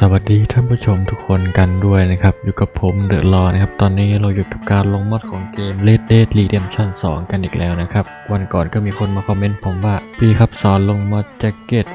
สวัสดีท่านผู้ชมทุกคนกันด้วยนะครับ อยู่กับผมเดอะรอนะครับ ตอนนี้เราอยู่กับการลงมอดของเกม Red Dead Redemption 2 กันอีกแล้วนะครับ วันก่อนก็มีคนมาคอมเมนต์ผมว่า พี่ครับสอนลงมอด Jacket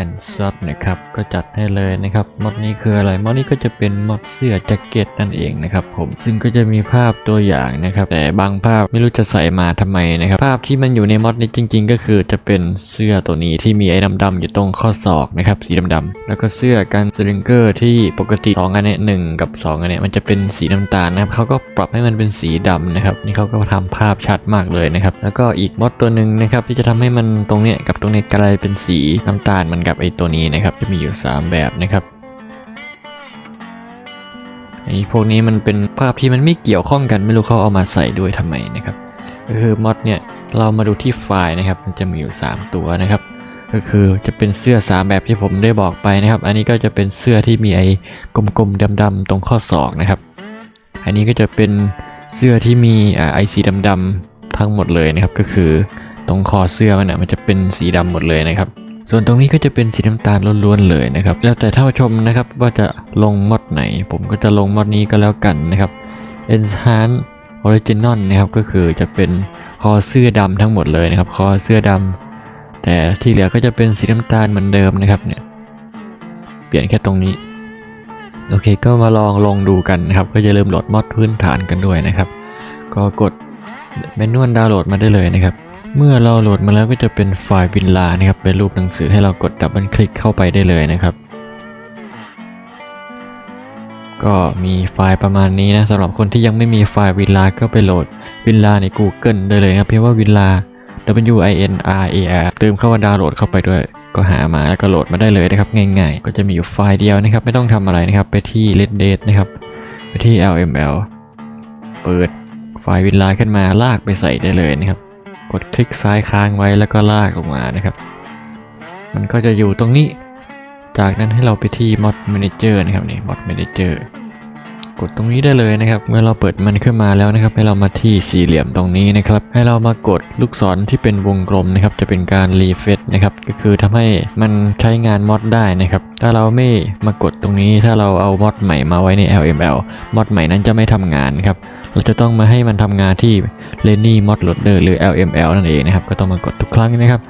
and Shot นะครับ ก็จัดให้เลยนะครับมอดนี้คืออะไรมอดนี้ก็จะเป็นมอดเสื้อแจ็คเก็ตนั่นเองนะครับผมซึ่งก็จะมีภาพตัวอย่างนะครับ แต่บางภาพไม่รู้จะใส่มาทำไมนะครับภาพที่มันอยู่ในมอดนี้จริง ๆ ก็คือจะเป็นเสื้อตัวนี้ที่มีไอ้ดำๆอยู่ตรงข้อศอกนะครับสีดำๆแล้วก็เสื้อกันสลิงเกอร์ที่ปกติ2อันเนี้ยหนึ่งกับ 2 อันเนี้ยมันจะเป็นสีน้ำตาลนะครับเขาก็ปรับให้มันเป็นสีดำนะครับนี่เขาก็ทำภาพชัดมากเลยนะครับแล้วก็อีกมอดตัวหนึ่งนะครับที่จะทำให้มันตรงเนี้ยกับตรงเนี้ยกลายเป็นสีน้ำตาลเหมือนกับไอตัวนี้นะครับจะมีอยู่ 3 แบบนะครับไอ้พวกนี้มันเป็นภาพที่มันไม่เกี่ยวข้องกันไม่รู้เขาเอามาใส่ด้วยทำไมนะครับก็คือมอดเนี่ยเรามาดูที่ไฟล์นะครับ มันจะมีอยู่ 3 ตัวนะครับ ก็คือจะเป็นเสื้อ 3 แบบที่ผมได้บอกไปนะครับ อันนี้ก็จะเป็นเสื้อที่มีไอ้กลมๆดำๆตรงข้อศอกนะครับ อันนี้ก็จะเป็นเสื้อที่มีไอ้สีดำๆทั้งหมดเลยนะครับ ก็คือตรงคอเสื้อมันนะมันจะเป็นสีดำหมดเลยนะครับ ส่วนตรงนี้ก็จะเป็นสีน้ำตาลล้วนๆเลยนะครับ แล้วแต่ท่านผู้ชมนะครับว่าจะลงมอดไหน ผมก็จะลงมอดนี้ก็แล้วกันนะครับ Enhance Original นะครับก็คือจะเป็นคอเสื้อดำทั้งหมดเลยนะครับ คอเสื้อดำ แต่ที่เหลือก็จะเป็นสีน้ำตาลเหมือนเดิมนะครับเนี่ย เปลี่ยนแค่ตรงนี้ โอเคก็มาลองลงดูกันนะครับ ก็จะเริ่มโหลดมอดพื้นฐานกันด้วยนะครับ ก็กดเมนูดาวน์โหลดมาได้เลยนะครับ เมื่อเราโหลดมาแล้วก็จะเป็นไฟล์วินลานะครับ เป็นรูปหนังสือให้เรากดดับเบิลคลิกเข้าไปได้เลยนะครับ ก็มีไฟล์ประมาณนี้นะสำหรับคนที่ยังไม่มีไฟล์วินลาก็ไปโหลดวินลาใน Google ได้เลยครับเพียงว่าวินลา W I N R A R เติมเข้าว่าดาวน์โหลดเข้าไปด้วย ก็หามาแล้วก็โหลดมาได้เลยนะครับง่ายๆ ก็จะมีอยู่ไฟล์เดียวนะครับ ไม่ต้องทำอะไรนะครับ ไปที่ Red Dead นะครับไปที่ LML เปิดไฟล์วินไลาขึ้นมาลากไปใส่ได้เลยนะครับ กดคลิกซ้ายค้างไว้แล้วก็ลากลงมานะครับ มันก็จะอยู่ตรงนี้ จากนั้นให้เราไปที่ Mod Manager นะครับนี่ Mod Manager กดตรงนี้ได้เลยนะครับ เมื่อเราเปิดมันขึ้นมาแล้วนะครับ ให้เรามาที่สี่เหลี่ยมตรงนี้นะครับ ให้เรามากดลูกศรที่เป็นวงกลมนะครับ จะเป็นการรีเฟซนะครับ ก็คือทำให้มันใช้งานมอดได้นะครับ ถ้าเราไม่มากดตรงนี้ ถ้าเราเอามอดใหม่มาไว้ใน LML มอดใหม่นั้นจะไม่ทำงานครับ เราจะต้องมาให้มันทำงานที่ l e n y Mod Loader หรือ LML นั่นเองนะครับ ก็ต้องมากดทุกครั้งนะครับ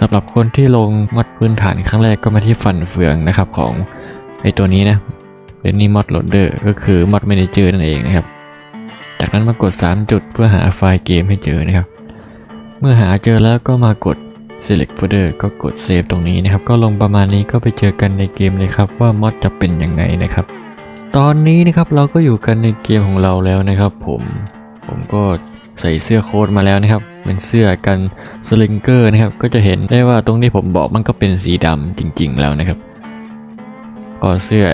สำหรับคนที่ลงมอดพื้นฐานครั้งแรกก็มาที่ฟันเฟืองนะครับของไอตัวนี้นะ l e n y Mod Loader ก็คือ Mod Manager นั่นเองนะครับ จากนั้นมากด 3 จุดเพื่อหาไฟล์เกมให้เจอนะครับ เมื่อหาเจอแล้วก็มากด Select Folder ก็กด Save ตรงนี้นะครับ ก็ลงประมาณนี้ก็ไปเจอกันในเกมเลยครับว่ามอดจะเป็นยังไงนะครับ ตอนนี้นะครับเราก็อยู่กันในเกมของเราแล้วนะครับ ผม ผมก็ใส่เสื้อโค้ทมาแล้วนะครับ เป็นเสื้อกันสลิงเกอร์นะครับ ก็จะเห็นได้ว่าตรงที่ผมบอกมันก็เป็นสีดำจริง ๆ แล้วนะครับ ก็เสื้อ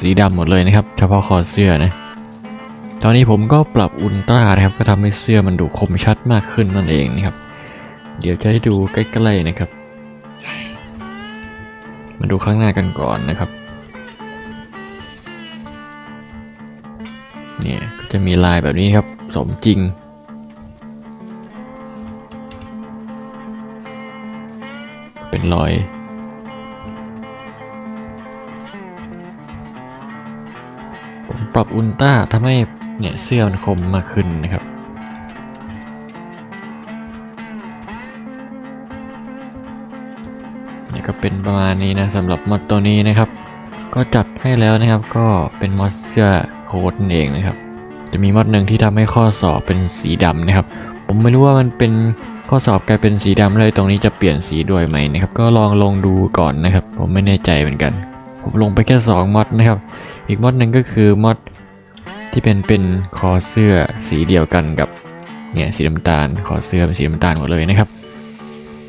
สีดำหมดเลยนะครับ เฉพาะคอเสื้อนะ ตอนนี้ผมก็ปรับอุลตร้านะครับ ก็ทำให้เสื้อมันดูคมชัดมากขึ้นนั่นเองนะครับ เดี๋ยวจะให้ดูใกล้ๆนะครับ มาดูข้างหน้ากันก่อนนะครับ เนี่ยก็จะมีลายแบบนี้ครับ สมจริงเป็นรอย ปรับอุลตร้าทำให้เนี่ยเสื้อมันคมมากขึ้นนะครับเนี่ยก็เป็นประมาณนี้นะสำหรับมอดตัวนี้นะครับ ก็จัดให้แล้วนะครับก็เป็นมอดเสื้อโค้ดนั่นเองนะครับ จะมีมอดหนึ่งที่ทำให้ข้อสอบเป็นสีดำนะครับ ผมไม่รู้ว่ามันเป็นข้อสอบกลายเป็นสีดำเลยตรงนี้จะเปลี่ยนสีด้วยไหมนะครับ ก็ลองลองดูก่อนนะครับ ผมไม่แน่ใจเหมือนกัน ลงไปแค่2มอดนะครับ อีกมอดหนึ่งก็คือมอดที่เป็นเป็นคอเสื้อสีเดียวกันกับเนี่ยสีน้ำตาลคอเสื้อเป็นสีน้ำตาลหมดเลยนะครับ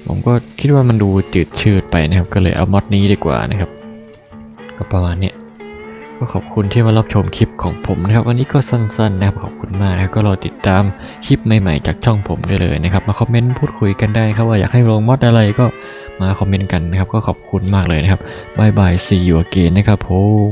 ผมก็คิดว่ามันดูจืดชืดไปนะครับ ก็เลยเอามอดนี้ดีกว่านะครับ ก็ประมาณเนี้ยก็ขอบคุณที่มารับชมคลิปของผมนะครับ วันนี้ก็สั้นๆนะครับขอบคุณมากนะก็รอติดตามคลิปใหม่ๆจากช่องผมได้เลยนะครับ มาคอมเมนต์พูดคุยกันได้ครับว่าอยากให้ลงมอดอะไรก็ มาคอมเมนต์กันนะครับ ก็ขอบคุณมากเลยนะครับบายบาย see you again นะครับผม